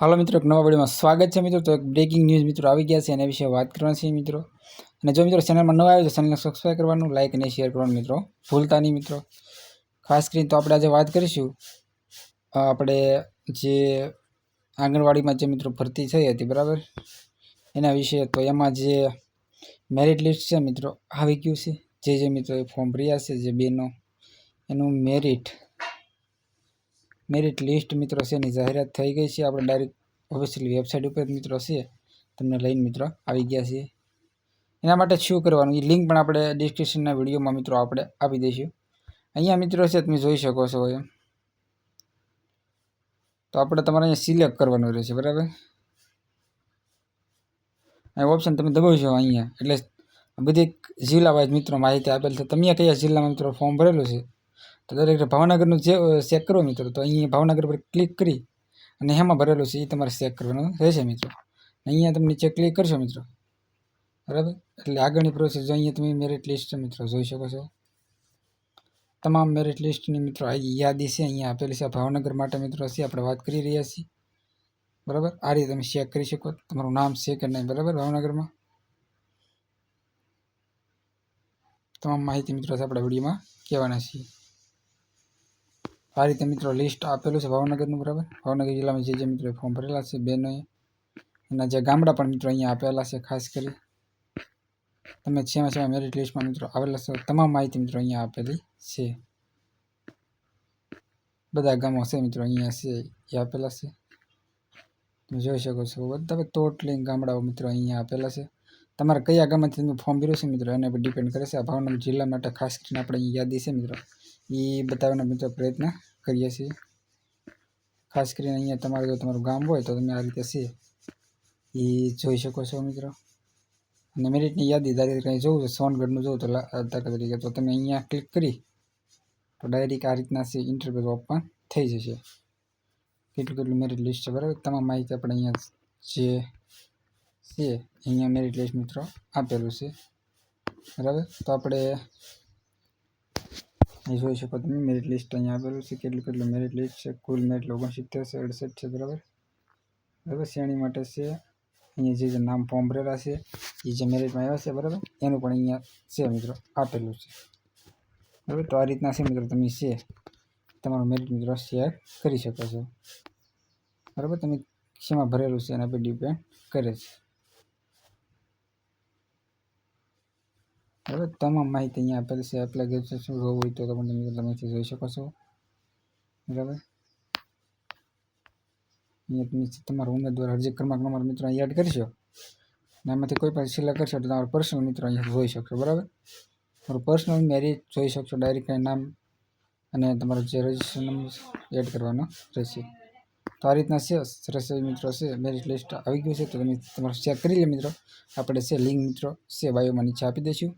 હાલો મિત્રો, એક નવા વિડીયોમાં સ્વાગત છે મિત્રો. તો એક બ્રેકિંગ ન્યૂઝ મિત્રો આવી ગયા છે, એના વિશે વાત કરવાની છે મિત્રો. અને જો મિત્રો ચેનલમાં નવા આવ્યો તો ચેનલને સબસ્ક્રાઈબ કરવાનું લાઇક અને શેર કરવાનું મિત્રો. ભૂલતા નહીં મિત્રો. ખાસ કરીને તો આપણે આજે વાત કરીશું આપણે જે આંગણવાડીમાં જે મિત્રો ભરતી થઈ હતી, બરાબર? એના વિશે તો એમાં જે મેરિટ લિસ્ટ છે મિત્રો, આવી ગયું છે. જે જે મિત્રો ફોર્મ ભર્યા છે, જે બેનો, એનું મેરિટ મેરિટ લિસ્ટ મિત્રો છે એની જાહેરાત થઈ ગઈ છે. આપણે ડાયરેક્ટ ઓફિશિયલ વેબસાઇટ ઉપર મિત્રો છે તમને લઈને મિત્રો આવી ગયા છીએ. એના માટે શું કરવાનું? એ લિંક પણ આપણે ડિસ્ક્રિપ્શનના વિડીયોમાં મિત્રો આપણે આપી દઈશું. અહીંયા મિત્રો છે, તમે જોઈ શકો છો એમ. તો આપણે તમારે અહીંયા સિલેક્ટ કરવાનું રહેશે, બરાબર? આ ઓપ્શન તમે દબાવશો અહીંયા. એટલે બધી જિલ્લા વાઇઝ મિત્રો માહિતી આપેલ છે. તમે કયા જિલ્લામાં મિત્રો ફોર્મ ભરેલું છે? તો દરેક ભાવનગરનું જે ચેક કરો મિત્રો, તો અહીંયા ભાવનગર પર ક્લિક કરી અને એમાં ભરેલું છે એ તમારે ચેક કરવાનું રહેશે મિત્રો. અહીંયા તમે નીચે ક્લિક કરશો મિત્રો. બરાબર? એટલે આગળની પ્રોસેસ જો અહીંયા તમે મેરિટ લિસ્ટ મિત્રો જોઈ શકો છો. તમામ મેરિટ લિસ્ટની મિત્રો આ યાદી છે, અહીંયા આપેલી છે. ભાવનગર માટે મિત્રો છે આપણે વાત કરી રહ્યા છીએ. બરાબર? આ રીતે તમે ચેક કરી શકો. તમારું નામ છે કે નહીં, બરાબર? ભાવનગરમાં. તમામ માહિતી મિત્રો આપણે વિડીયોમાં કહેવાના છીએ. આ રીતે મિત્રો લિસ્ટ આપેલું છે ભાવનગરનું, બરાબર? ભાવનગર જિલ્લામાં જે જે મિત્રો ફોર્મ ભરેલા છે બહેનોએ એના જે ગામડા પણ મિત્રો અહીંયા આપેલા છે, ખાસ કરી. તમે છેમાં છેમાં મેરિટ લિસ્ટમાં મિત્રો આવેલા છે, તમામ માહિતી મિત્રો અહીંયા આપેલી છે. બધા ગામો છે મિત્રો અહીંયા છે, એ આપેલા છે. તમે જોઈ શકો છો, બધા ટોટલી ગામડાઓ મિત્રો અહીંયા આપેલા છે. તમારે કયા ગામમાંથી તમે ફોર્મ ભર્યું છે મિત્રો? એના પર ડિપેન્ડ કરે છે. ભાવનગર જિલ્લા માટે ખાસ કરીને આપણે અહીં યાદી છે મિત્રો. એ બતાવવાનો મિત્રો પ્રયત્ન કરીએ છીએ. ખાસ કરીને અહીંયા તમારે જો તમારું ગામ હોય તો તમે આ રીતે છે. એ જોઈ શકો છો મિત્રો. અને મેરિટની યાદી ધારી કંઈ જોવું છે, સોનગઢનું જોવું તો દાખલા તરીકે તો તમે અહીંયા ક્લિક કરી તો ડાયરેક્ટ આ રીતના છે ઇન્ટરવ્યૂ ઓપન થઈ જશે. કેટલું કેટલું મેરિટ લિસ્ટ છે બરાબર? તમામ માહિતી આપણે અહીંયા જે છે અહીંયા મેરિટ લિસ્ટ મિત્રો આપેલું છે બરાબર તો આપણે અહીં જોઈ શકો તમે મેરિટ લિસ્ટ અહીંયા આપેલું છે કેટલું કેટલું મેરિટ લિસ્ટ છે કુલ મેરિટ ઓગણસિત્તેર છે અડસઠ છે બરાબર બરાબર શ્રેણી માટે છે અહીંયા જે જે નામ ફોર્મ ભરેલા છે એ જે મેરિટમાં આવ્યા છે બરાબર એનું પણ અહીંયા છે મિત્રો આપેલું છે બરાબર તો આ રીતના છે મિત્રો તમે છે તમારું મેરિટ મિત્રો શેર કરી શકો છો બરાબર તમે શેમાં ભરેલું છે એના પર ડિપેન્ડ કરે છે બરાબર? તમામ માહિતી અહીંયા આપેલ છે. એપ્લાય શું જોવું હોય તો તમે તમે તમેથી જોઈ શકો છો. બરાબર? અહીંયા તમે તમારો ઉમેદવાર અરજી ક્રમાંક નંબર મિત્રો એડ કરશો. અને એમાંથી કોઈ પણ સિલેક્ટ કરશો તો તમારો પર્સનલ મિત્રો અહીંયા જોઈ શકશો. બરાબર? તમારું પર્સનલ મેરિટ જોઈ શકશો. ડાયરેક્ટ નામ અને તમારો જે રજિસ્ટર નંબર એડ કરવાનો રહેશે. તો આ રીતના છે. સરસ મિત્રો છે. મેરિટ લિસ્ટ આવી ગયું છે. તો તમે તમારું ચેક કરી લે મિત્રો. આપણે છે લિંક મિત્રો, છે બાયોમાં નીચે આપી દઈશું.